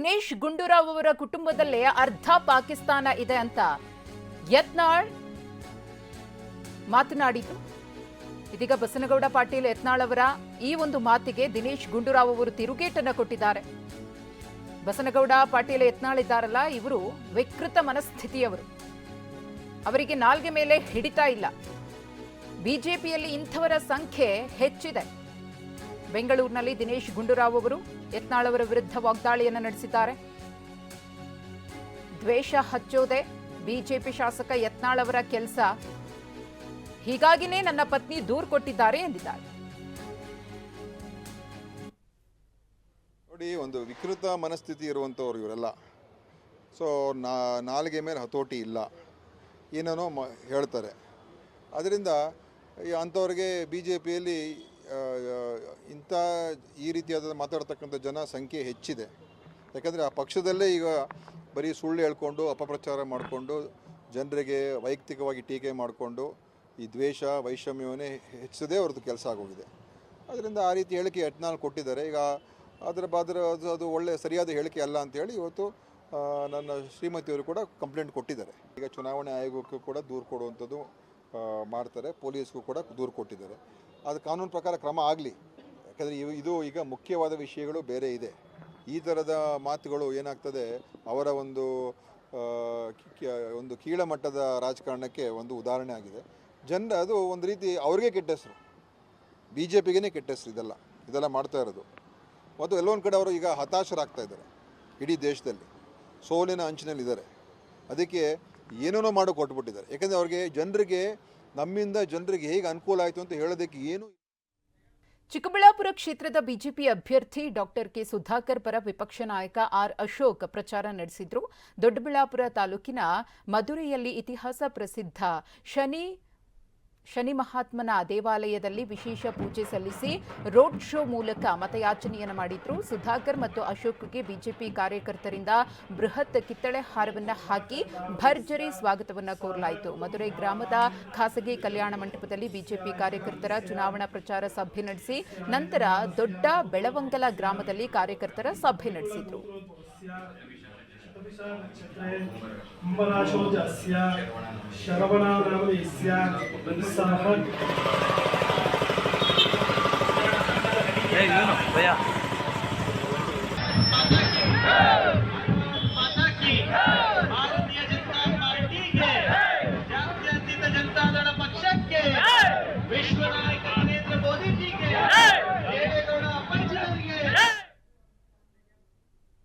ದಿನೇಶ್ ಗುಂಡೂರಾವ್ ಅವರ ಕುಟುಂಬದಲ್ಲೇ ಅರ್ಧ ಪಾಕಿಸ್ತಾನ ಇದೆ ಅಂತ ಯತ್ನಾಳ್ ಮಾತನಾಡಿತು ಇದೀಗ ಬಸನಗೌಡ ಪಾಟೀಲ್ ಯತ್ನಾಳ್ ಅವರ ಈ ಒಂದು ಮಾತಿಗೆ ದಿನೇಶ್ ಗುಂಡೂರಾವ್ ಅವರು ತಿರುಗೇಟನ್ನು ಕೊಟ್ಟಿದ್ದಾರೆ. ಬಸನಗೌಡ ಪಾಟೀಲ್ ಯತ್ನಾಳ್ ಇದ್ದಾರಲ್ಲ, ಇವರು ವಿಕೃತ ಮನಸ್ಥಿತಿಯವರು. ಅವರಿಗೆ ನಾಲ್ಗೆ ಮೇಲೆ ಹಿಡಿತಾ ಇಲ್ಲ. ಬಿಜೆಪಿಯಲ್ಲಿ ಇಂಥವರ ಸಂಖ್ಯೆ ಹೆಚ್ಚಿದೆ. ಬೆಂಗಳೂರಿನಲ್ಲಿ ದಿನೇಶ್ ಗುಂಡೂರಾವ್ ಅವರು ಯತ್ನಾಳ್ ಅವರ ವಿರುದ್ಧ ವಾಗ್ದಾಳಿಯನ್ನು ನಡೆಸಿದ್ದಾರೆ. ದ್ವೇಷ ಹಚ್ಚೋದೆ ಬಿಜೆಪಿ ಶಾಸಕ ಯತ್ನಾಳ್ ಅವರ ಕೆಲಸ. ಹೀಗಾಗಿನೇ ನನ್ನ ಪತ್ನಿ ದೂರು ಕೊಟ್ಟಿದ್ದಾರೆ ಎಂದಿದ್ದಾರೆ. ನೋಡಿ, ಒಂದು ವಿಕೃತ ಮನಸ್ಥಿತಿ ಇರುವಂಥವ್ರು ಇವರೆಲ್ಲ. ಸೊ ನಾಲಿಗೆ ಮೇಲೆ ಹತೋಟಿ ಇಲ್ಲ. ಏನೇನೋ ಮ, ಹೇಳ್ತಾರೆ. ಅದರಿಂದ ಅಂಥವ್ರಿಗೆ ಬಿ ಜೆ ಪಿಯಲ್ಲಿ ಇಂಥ ಈ ರೀತಿಯಾದ ಮಾತಾಡ್ತಕ್ಕಂಥ ಜನ ಸಂಖ್ಯೆ ಹೆಚ್ಚಿದೆ. ಯಾಕಂದರೆ ಆ ಪಕ್ಷದಲ್ಲೇ ಈಗ ಬರೀ ಸುಳ್ಳು ಹೇಳ್ಕೊಂಡು, ಅಪಪ್ರಚಾರ ಮಾಡಿಕೊಂಡು, ಜನರಿಗೆ ವೈಯಕ್ತಿಕವಾಗಿ ಟೀಕೆ ಮಾಡಿಕೊಂಡು ಈ ದ್ವೇಷ, ವೈಷಮ್ಯವನ್ನೇ ಹೆಚ್ಚಿಸದೇ ಅವ್ರದ್ದು ಕೆಲಸ ಆಗೋಗಿದೆ. ಅದರಿಂದ ಆ ರೀತಿ ಹೇಳಿಕೆ ಯತ್ನಾಲ್ ಕೊಟ್ಟಿದ್ದಾರೆ. ಈಗ ಅದರ ಬಾದ್ರ ಅದು ಅದು ಒಳ್ಳೆಯ ಸರಿಯಾದ ಹೇಳಿಕೆ ಅಲ್ಲ ಅಂತೇಳಿ ಇವತ್ತು ನನ್ನ ಶ್ರೀಮತಿಯವರು ಕೂಡ ಕಂಪ್ಲೇಂಟ್ ಕೊಟ್ಟಿದ್ದಾರೆ. ಈಗ ಚುನಾವಣೆ ಆಯೋಗಕ್ಕೂ ಕೂಡ ದೂರು ಕೊಡುವಂಥದ್ದು ಮಾಡ್ತಾರೆ. ಪೊಲೀಸ್ಗೂ ಕೂಡ ದೂರು ಕೊಟ್ಟಿದ್ದಾರೆ. ಅದು ಕಾನೂನು ಪ್ರಕಾರ ಕ್ರಮ ಆಗಲಿ. ಯಾಕಂದರೆ ಇದು ಈಗ ಮುಖ್ಯವಾದ ವಿಷಯಗಳು ಬೇರೆ ಇದೆ. ಈ ಥರದ ಮಾತುಗಳು ಏನಾಗ್ತದೆ, ಅವರ ಒಂದು ಒಂದು ಕೀಳಮಟ್ಟದ ರಾಜಕಾರಣಕ್ಕೆ ಒಂದು ಉದಾಹರಣೆ ಆಗಿದೆ. ಜನರ ಅದು ಒಂದು ರೀತಿ ಅವ್ರಿಗೆ ಕೆಟ್ಟ ಹೆಸರು. ಬಿ ಜೆ ಪಿಗೇ ಕೆಟ್ಟ ಹೆಸರು ಇದೆಲ್ಲ. ಇದೆಲ್ಲ ಮಾಡ್ತಾ ಇರೋದು. ಮತ್ತು ಎಲ್ಲೊಂದು ಕಡೆ ಅವರು ಈಗ ಹತಾಶರಾಗ್ತಾ ಇದ್ದಾರೆ. ಇಡೀ ದೇಶದಲ್ಲಿ. ಸೋಲಿನ ಅಂಚಿನಲ್ಲಿದ್ದಾರೆ. ಅದಕ್ಕೆ ಏನೇನೋ ಮಾಡೋ ಕೊಟ್ಬಿಟ್ಟಿದ್ದಾರೆ. ಯಾಕಂದರೆ ಅವ್ರಿಗೆ ಜನರಿಗೆ ನಮ್ಮಿಂದ ಜನರಿಗೆ ಹೇಗೆ ಅನುಕೂಲ ಆಯಿತು ಅಂತ ಹೇಳೋದಕ್ಕೆ ಏನು ಚಿಕ್ಕಬಳ್ಳಾಪುರ ಕ್ಷೇತ್ರದ ಬಿಜೆಪಿ ಅಭ್ಯರ್ಥಿ ಡಾಕ್ಟರ್ ಕೆ ಸುಧಾಕರ್ ಪರ ವಿಪಕ್ಷ ನಾಯಕ ಆರ್ ಅಶೋಕ್ ಪ್ರಚಾರ ನಡೆಸಿದ್ರು. ದೊಡ್ಡಬಳ್ಳಾಪುರ ತಾಲೂಕಿನ ಮಧುರೆಯಲ್ಲಿ ಇತಿಹಾಸ ಪ್ರಸಿದ್ಧ ಶನಿ ಶನಿ ಮಹಾತ್ಮನ ದೇವಾಲಯದಲ್ಲಿ ವಿಶೇಷ ಪೂಜೆ ಸಲ್ಲಿಸಿ ರೋಡ್ ಶೋ ಮೂಲಕ ಮತಯಾಚನೆಯನ್ನು ಮಾಡಿದ್ರು. ಸುಧಾಕರ್ ಮತ್ತು ಅಶೋಕ್ಗೆ ಬಿಜೆಪಿ ಕಾರ್ಯಕರ್ತರಿಂದ ಬೃಹತ್ ಕಿತ್ತಳೆ ಹಾರವನ್ನು ಹಾಕಿ ಭರ್ಜರಿ ಸ್ವಾಗತವನ್ನು ಕೋರಲಾಯಿತು. ಮಧುರೈ ಗ್ರಾಮದ ಖಾಸಗಿ ಕಲ್ಯಾಣ ಮಂಟಪದಲ್ಲಿ ಬಿಜೆಪಿ ಕಾರ್ಯಕರ್ತರ ಚುನಾವಣಾ ಪ್ರಚಾರ ಸಭೆ ನಡೆಸಿ ನಂತರ ದೊಡ್ಡ ಬೆಳವಂಗಲ ಗ್ರಾಮದಲ್ಲಿ ಕಾರ್ಯಕರ್ತರ ಸಭೆ ನಡೆಸಿದ್ರು. अम्बराशोजस्य शरवणानामयस्य सः भैया